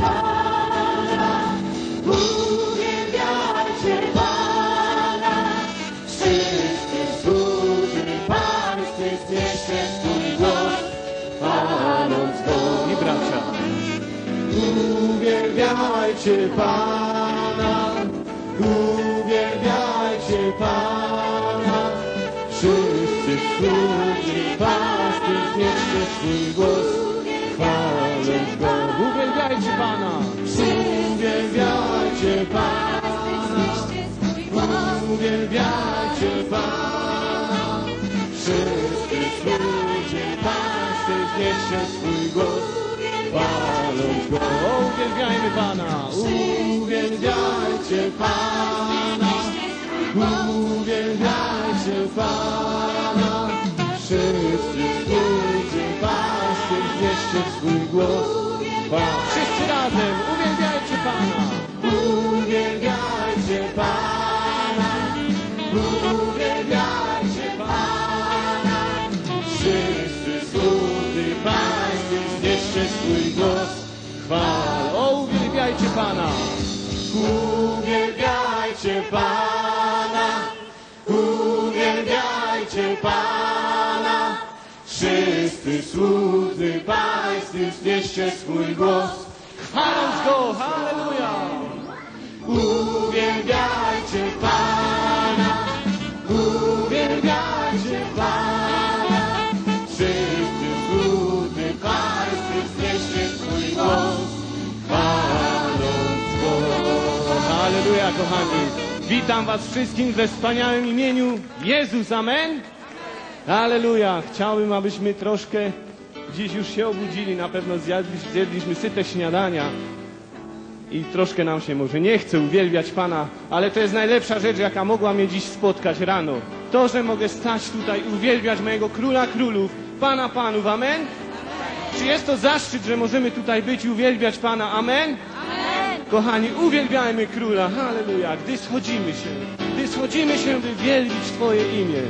Pana, uwielbiajcie Pana. Uwielbiajcie Pana. Wszyscy służy Pańscy, znieście swój głos, Pana. Uwielbiajcie Pana, uwielbiajcie Pana. Wszyscy służy Pańscy, znieście swój głos, chwaląc Go. Uwielbiajmy Pana. Uwielbiajcie Pana, uwielbiajcie Pana. Wszyscy służy Pańscy, znieście swój głos, chwaląc Wszyscy razem. Uwielbiajcie Pana. Uwielbiajcie Pana, uwielbiajcie Pana. Wszyscy słudzy Pańscy, znieście swój głos, chwal. O, uwielbiajcie Pana. Uwielbiajcie Pana, uwielbiajcie Pana. Wszyscy słudzy Pańscy, znieście swój głos, Chwaląc Go. Halleluja. Uwielbiajcie Pana, uwielbiajcie Pana. Wszyscy słudzy Pańscy znieście swój głos, chwaląc Go. Halleluja, kochani. Witam Was wszystkich we wspaniałym imieniu Jezus. Amen. Halleluja. Chciałbym, abyśmy troszkę dziś już się obudzili. Na pewno zjadliśmy, zjedliśmy syte śniadania. I troszkę nam się może nie chce uwielbiać Pana, ale to jest najlepsza rzecz, jaka mogła mnie dziś spotkać rano. To, że mogę stać tutaj i uwielbiać mojego Króla Królów, Pana Panów. Amen. Czy jest to zaszczyt, że możemy tutaj być i uwielbiać Pana? Amen. Kochani, uwielbiajmy Króla, halleluja, gdy schodzimy się, gdy schodzimy się, by wielbić Twoje imię.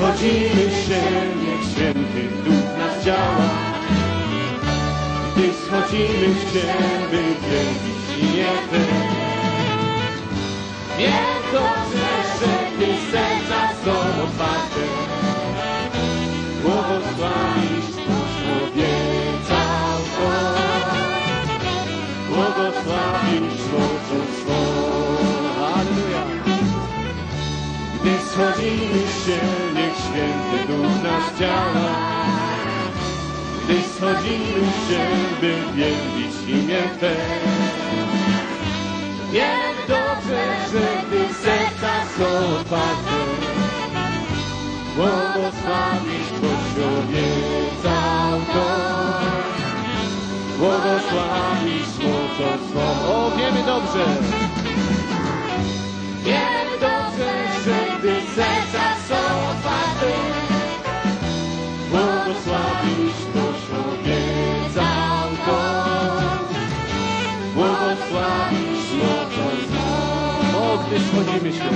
Gdy schodzimy się, niech święty duch nas działa. Gdy schodzimy się, by wielbić imię Twe. Wiem dobrze, że Ty serca są otwarte. Błogosławisz człowieka go. Błogosławisz mocą swą. Schodzimy się, niech święty duch nas działa. Gdy schodzimy się, by wielbić imię Twe. Wiem dobrze, że Ty serca są otwarte. Błogosławisz Kościołowie cały dom. Błogosławisz mocą swą. O, wiemy dobrze, gdy schodzimy się.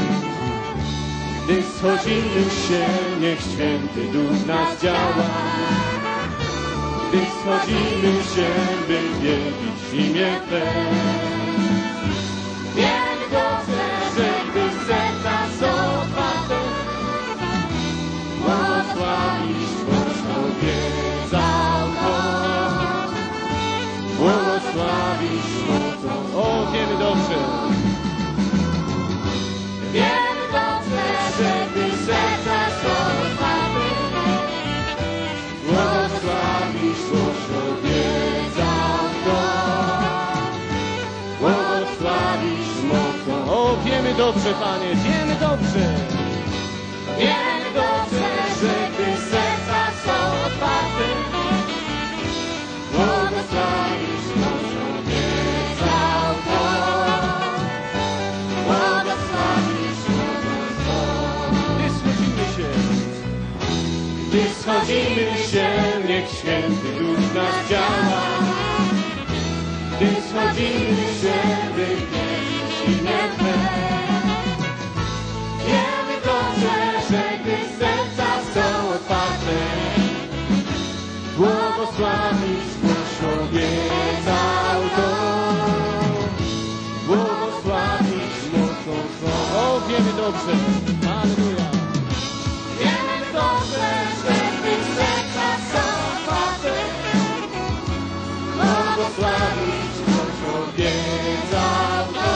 Gdy schodzimy się, niech święty duch nas działa. Gdy schodzimy się, by wielbić imię Twe. Dobrze, Panie, wiemy dobrze. Wiem dobrze, że gdy serca są otwarte, błogosławisz Kościołowie cały dom. Błogosławisz mocą. Gdy schodzimy się, Gdy schodzimy się, niech święty duch nas działa. Gdy schodzimy się, błogosławić naszą wiedzę tą. Błogosławić mocą swą. O, wiemy dobrze. Alleluja. Wiemy dobrze, że Ty serca sama Błogosławić naszą wiedzę tą.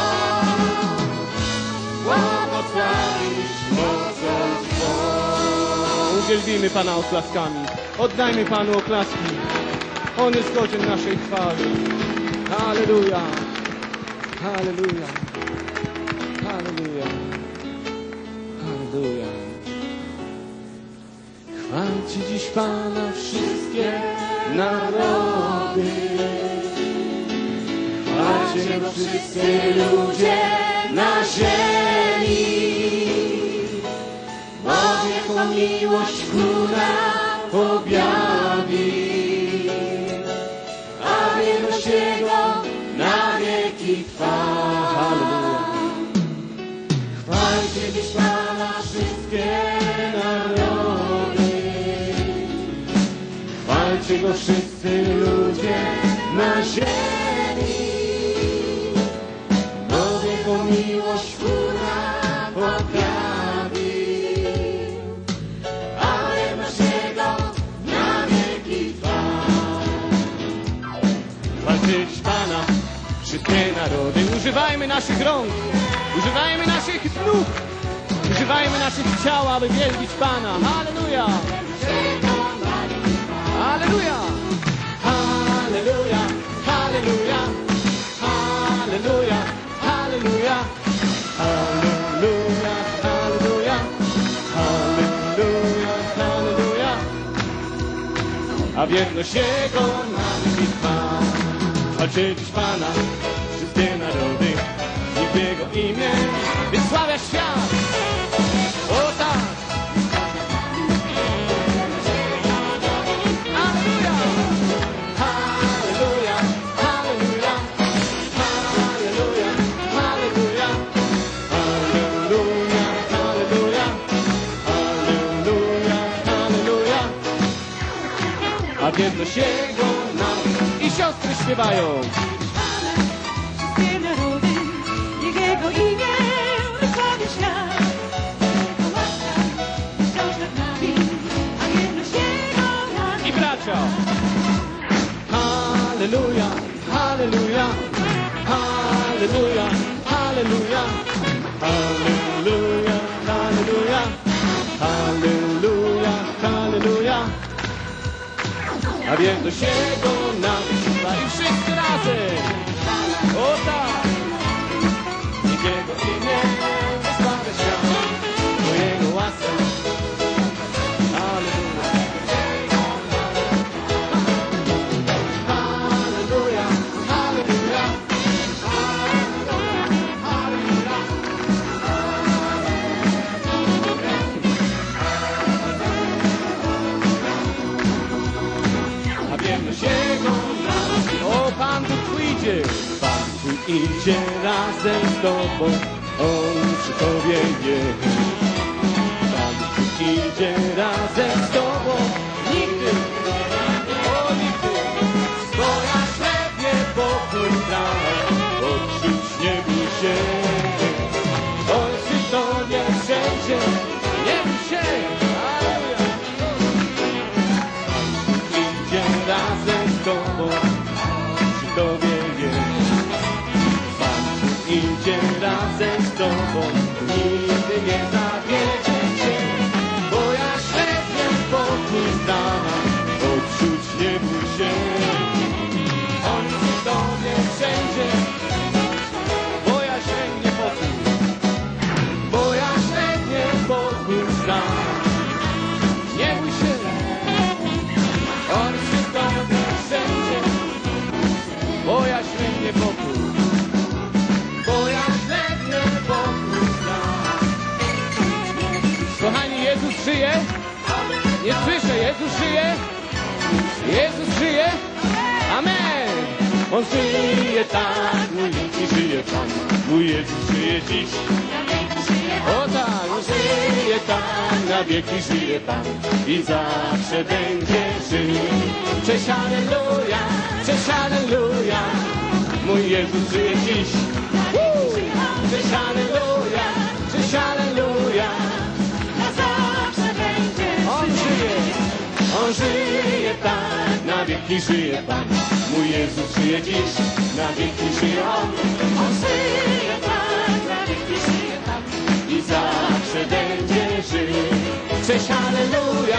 Błogosławić mocą swą. Uwielbimy Pana oklaskami. Oddajmy Panu oklaski. On jest godzien naszej chwały. Halleluja. Halleluja. Halleluja. Halleluja. Chwalcie dziś Pana wszystkie narody. Chwalcie Go wszyscy ludzie na ziemi. Bo Jego miłość Króla objawi. A wierność Jego na wieki trwa. Chwalcie dziś Pana wszystkie narody. Chwalcie Go wszyscy ludzie na ziemi. Wszystkie narody. Używajmy naszych rąk, używajmy naszych nóg, używajmy naszych ciał, aby wielbić Pana. Halleluja! Halleluja! Halleluja! Halleluja! Halleluja! Halleluja! Halleluja! Halleluja! Halleluja! A wierność Jego nami. Chwalcie dziś Pana, wysławia świat. O tak! Halleluja! Halleluja! Halleluja! Halleluja! Halleluja! Halleluja! A wierność Jego nam i siostry śpiewają. show. Hallelujah, hallelujah, hallelujah, hallelujah, hallelujah, hallelujah, hallelujah, hallelujah. A więc do siego nam i wszyscy razem. Idzie, Pan tu idzie razem z Tobą, On przy Tobie jest. Nie słyszę, Jezus żyje? Jezus żyje? Amen! On żyje tak, mój Jezus żyje Pan, mój Jezus żyje dziś. na wieki żyje. O tak, żyje tak, na wieki żyje Pan i zawsze będzie żył. Cześć Alleluja, cześć Alleluja, mój Jezus żyje dziś. Cześć Alleluja, wieki żyje Pan. Mój Jezus żyje dziś, na wieki żyje On. On żyje tak, na wieki żyje Pan. i zawsze będzie żył. Cześć, Alleluja!